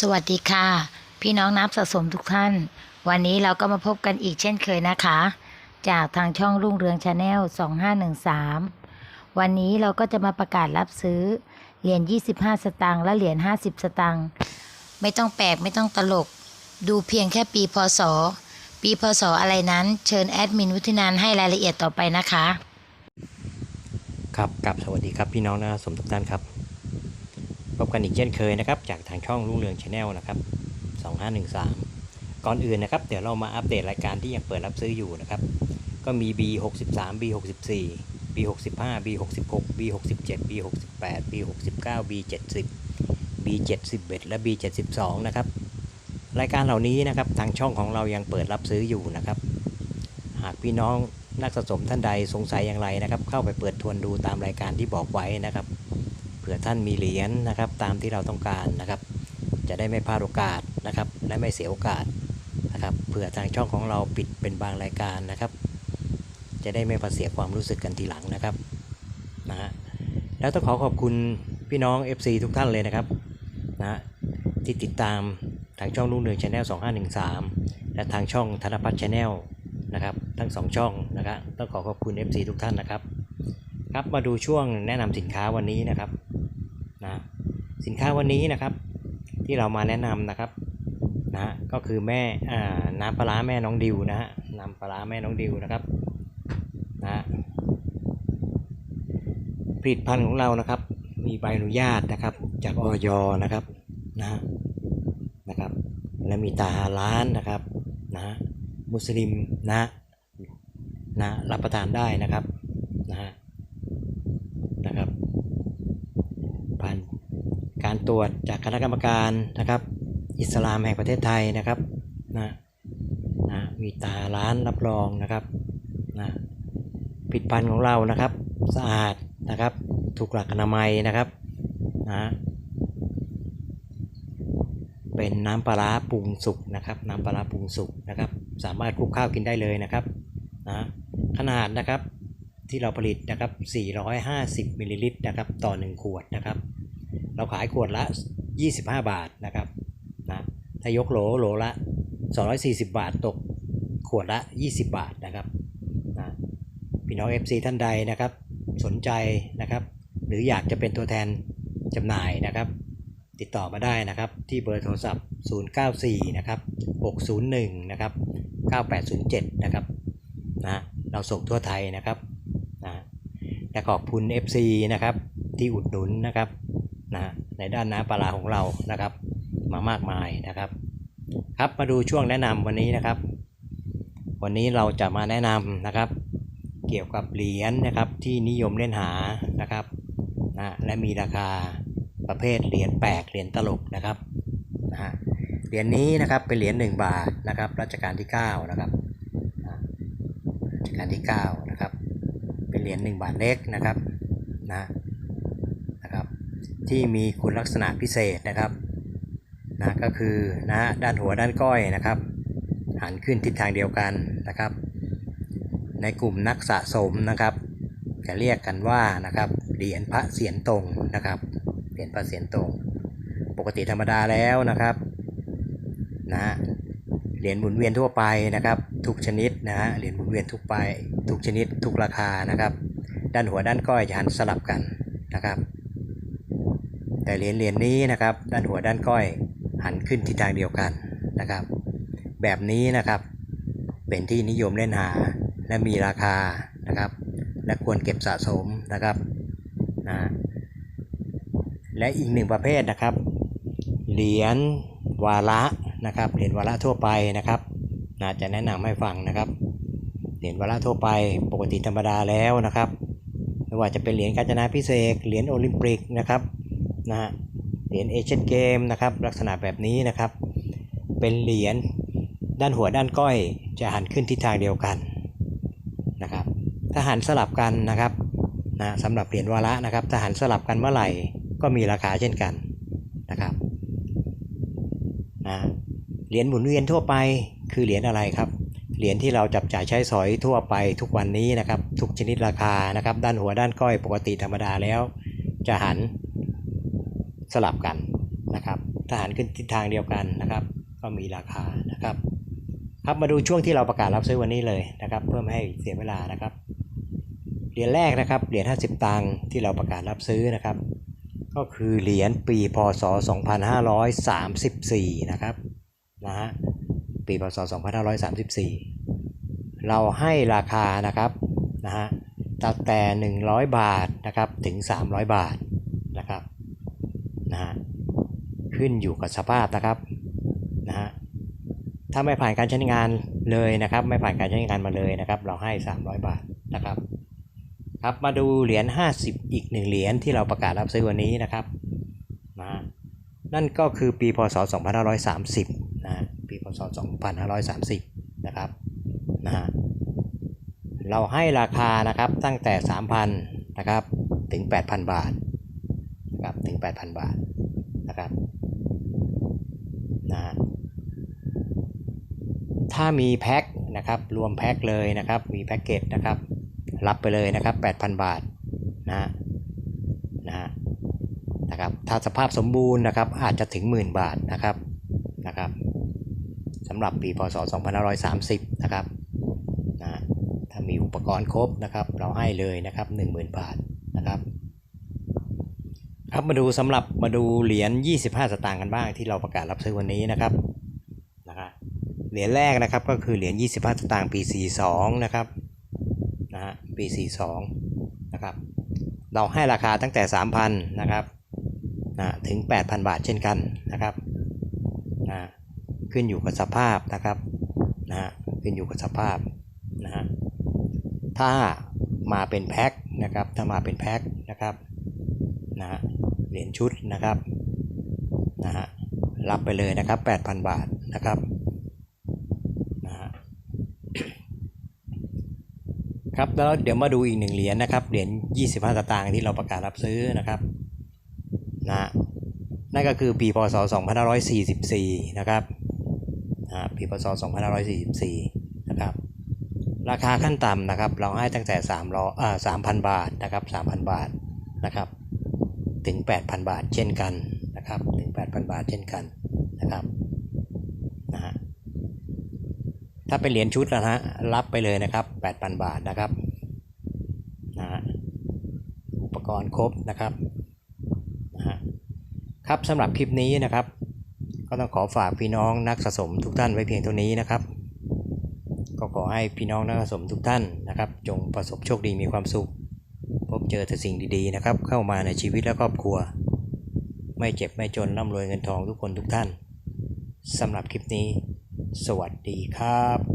สวัสดีค่ะ พี่น้องนับสะสมทุกท่าน วันนี้เราก็มาพบกันอีกเช่นเคยนะคะ จากทางช่องรุ่งเรืองชาแนล 2513 วันนี้เราก็จะมาประกาศรับซื้อ เหรียญ 25 สตางค์และเหรียญ 50 สตางค์ไม่ต้องแปลกไม่ต้องตลก ดูเพียงแค่ปีพศ ปีพศอะไรนั้น เชิญแอดมินวุฒินันให้รายละเอียดต่อไปนะคะ ครับกับสวัสดีครับพี่น้องนะสมทุกท่านครับ บกันอีกเช่นเคยนะครับ จากทางช่องรุ่งเรืองชาแนลนะครับ 2513 ก่อนอื่นนะครับ เดี๋ยวเรามาอัปเดตรายการที่ยังเปิดรับซื้ออยู่นะครับ ก็มี B63 B64 B65 B66 B67 B68 B69 B70 B71 และ B72 นะครับ รายการเหล่านี้นะครับทางช่องของเรายังเปิดรับซื้ออยู่นะครับ หากพี่น้องนักสะสมท่านใดสงสัยอย่างไรนะครับ เข้าไปเปิดทวนดูตามรายการที่บอกไว้นะครับ ผื่อท่านมีเหรียญนะครับ ตามที่เราต้องการนะครับ จะได้ไม่พลาดโอกาสนะครับ และไม่เสียโอกาสนะครับเผื่อทางช่องของเราปิดเป็นบางรายการนะครับ จะได้ไม่มาเสียความรู้สึกกันทีหลังนะครับนะฮะแล้วต้องขอขอบคุณพี่น้อง FC ทุกท่านเลยนะครับนะฮะที่ติดตามทางช่องรุ่งเรืองชาแนล2513 และทางช่องธนพัฒน์ชาแนลนะครับทั้งสองช่องนะครับต้องขอขอบคุณ FC ทุกท่านนะครับครับมาดูช่วงแนะนำสินค้าวันนี้นะครับ สินค้าวันนี้นะครับ ที่เรามาแนะนำนะครับนะฮะก็คือแม่อ่าน้ำปลาร้าแม่น้องดิวนะฮะน้ำปลาร้าแม่น้องดิวนะครับนะฮะผลิตภัณฑ์ของเรานะครับ มีใบอนุญาตนะครับ จากออยนะครับนะฮะนะครับ และมีตาร้านนะครับนะฮะมุสลิมนะนะรับประทานได้นะครับนะฮะนะครับผ่านการ ตรวจจากคณะกรรมการนะครับ อิสลามแห่งประเทศไทยนะครับนะนะมีตาร้านรับรองนะครับนะผลิดพันธ์ของเรานะครับสะอาดนะครับ ถูกหลักอนามัยนะครับนะเป็นน้ำปลาร้าปรุงสุกนะครับ น้ำปลาร้าปรุงสุกนะครับ สามารถคลุกข้าวกินได้เลยนะครับนะขนาดนะครับที่เราผลิตนะครับ 450มิลลิลิตรนะครับ ต่อ 1 ขวดนะครับ เราขายขวดละ 25 บาทนะครับนะถ้ายกโหลโหลละ 240 บาทตกขวดละ 20 บาทนะครับนะพี่น้อง FC ท่านใดนะครับ สนใจนะครับ หรืออยากจะเป็นตัวแทนจำหน่ายนะครับ ติดต่อมาได้นะครับที่เบอร์โทรศัพท์ 094 นะครับ 601 นะครับ 9807 นะครับนะเราส่งทั่วไทยนะครับนะและขอบคุณ FC นะครับที่อุดหนุนนะครับ นะในด้านน้ำปลาของเรานะครับ มามากมายนะครับ ครับมาดูช่วงแนะนำวันนี้นะครับ วันนี้เราจะมาแนะนำนะครับ เกี่ยวกับเหรียญนะครับที่นิยมเล่นหานะครับนะและมีราคาประเภทเหรียญแปลกเหรียญตลกนะครับนะฮะเหรียญนี้นะครับเป็นเหรียญ1บาทนะครับรัชกาลที่9นะครับรัชกาลที่9นะครับเป็นเหรียญ1บาทเล็กนะครับนะ ที่มีคุณลักษณะพิเศษนะครับนะก็คือนะด้านหัวด้านก้อยนะครับ หันขึ้นทิศทางเดียวกันนะครับ ในกลุ่มนักสะสมนะครับจะเรียกกันว่านะครับเหรียญพระเสียรตรงนะครับเหรียญพระเสียรตรง ปกติธรรมดาแล้วนะครับนะฮะเหรียญหมุนเวียนทั่วไปนะครับ ทุกชนิดนะฮะเหรียญหมุนเวียนทุกไปทุกชนิดทุกราคานะครับ ด้านหัวด้านก้อยจะหันสลับกันนะครับ แต่เหรียญเหรียญนี้นะครับ ด้านหัวด้านก้อยหันขึ้นทิศทางเดียวกันนะครับ แบบนี้นะครับ เป็นที่นิยมเล่นหาและมีราคานะครับ และควรเก็บสะสมนะครับนะและอีกหนึ่งประเภทนะครับ เหรียญวาระนะครับเหรียญวาระทั่วไปนะครับนะจะแนะนำให้ฟังนะครับ เหรียญวาระทั่วไปปกติธรรมดาแล้วนะครับไม่ว่าจะเป็นเหรียญกาญจนาพิเศษเหรียญโอลิมปิกนะครับ นะฮะเหรียญเอเชียนเกมนะครับลักษณะแบบนี้นะครับ เป็นเหรียญด้านหัวด้านก้อยจะหันขึ้นทิศทางเดียวกันนะครับถ้าหันสลับกันนะครับนะสำหรับเหรียญวาระนะครับถ้าหันสลับกันเมื่อไหร่ก็มีราคาเช่นกันนะครับนะเหรียญหมุนเวียนทั่วไปคือเหรียญอะไรครับเหรียญที่เราจับจ่ายใช้สอยทั่วไปทุกวันนี้นะครับทุกชนิดราคานะครับด้านหัวด้านก้อยปกติธรรมดาแล้ว จะหัน สลับกันนะครับทหารขึ้นทิศทางเดียวกันนะครับ ก็มีราคานะครับครับมาดูช่วงที่เราประกาศรับซื้อวันนี้เลยนะครับ เพื่อไม่ให้เสียเวลานะครับเหรียญแรกนะครับเหรียญ50 ตังค์ที่เราประกาศรับซื้อนะครับ ก็คือเหรียญปีพศ 2534 นะครับนะฮะปีพศ 2534 เราให้ราคานะครับนะฮะตั้งแต่ 100 บาทนะครับถึง 300 บาทนะครับนะฮะ ขึ้นอยู่กับสภาพนะครับนะฮะถ้าไม่ผ่านการใช้งานเลยนะครับ ไม่ผ่านการใช้งานมาเลยนะครับ เราให้ 300 บาทนะครับครับมาดูเหรียญ50 อีกหนึ่งเหรียญที่เราประกาศรับซื้อวันนี้นะครับนะนั่นก็คือปีพศ 2530นะปีพศ 2530นะครับนะฮะเราให้ราคานะครับตั้งแต่ 3,000นะครับถึง 8,000 บาทนะครับถึง 8,000 บาทนะครับ นะถ้ามีแพ็คนะครับรวมแพ็คเลยนะครับ มีแพ็กเกจนะครับ รับไปเลยนะครับ 8,000 บาทนะฮะนะนะครับถ้าสภาพสมบูรณ์นะครับอาจจะถึงหมื่นบาทนะครับนะครับสำหรับปีพศ 2530 นะครับนะฮะถ้ามีอุปกรณ์ครบนะครับ เราให้เลยนะครับ 10,000 บาทนะครับ ครับมาดูสำหรับมาดูเหรียญ 25 สตางค์กันบ้างที่เราประกาศรับซื้อวันนี้นะครับนะครับเหรียญแรกนะครับก็คือเหรียญ 25 สตางค์ปี 42 นะครับนะฮะปี 42 นะครับ เราให้ราคาตั้งแต่ 3,000 นะครับนะถึง 8,000 บาทเช่นกันนะครับนะขึ้นอยู่กับสภาพนะครับนะฮะขึ้นอยู่กับสภาพนะฮะถ้ามาเป็นแพ็คนะครับถ้ามาเป็นแพ็คนะครับนะฮะ เหรียญชุดนะครับนะฮะรับไปเลยนะครับ 8,000 บาทนะครับนะฮะครับแล้วเดี๋ยวมาดูอีกหนึ่งเหรียญนะครับเหรียญ25สตางค์ที่เราประกาศรับซื้อนะครับนะนั่นก็คือปีพศ 2544 นะครับนะปีพศ 2544 นะครับ ราคาขั้นต่ำนะครับ เราให้ตั้งแต่3ร้อยอ่า3,000 บาทนะครับ 3,000 บาทนะครับ ถึง 8,000 บาทเช่นกันนะครับถึง 8,000 บาทเช่นกันนะครับนะฮะถ้าเป็นเหรียญชุดนะฮะรับไปเลยนะครับ 8,000 บาทนะครับนะฮะอุปกรณ์ครบนะครับนะฮะครับสำหรับคลิปนี้นะครับ ก็ต้องขอฝากพี่น้องนักสะสมทุกท่านไว้เพียงเท่านี้นะครับ ก็ขอให้พี่น้องนักสะสมทุกท่านนะครับ จงประสบโชคดีมีความสุข เจอแต่สิ่งดีๆนะครับ เข้ามาในชีวิตและครอบครัว ไม่เจ็บไม่จนร่ำรวยเงินทองทุกคนทุกท่านสำหรับคลิปนี้ สวัสดีครับ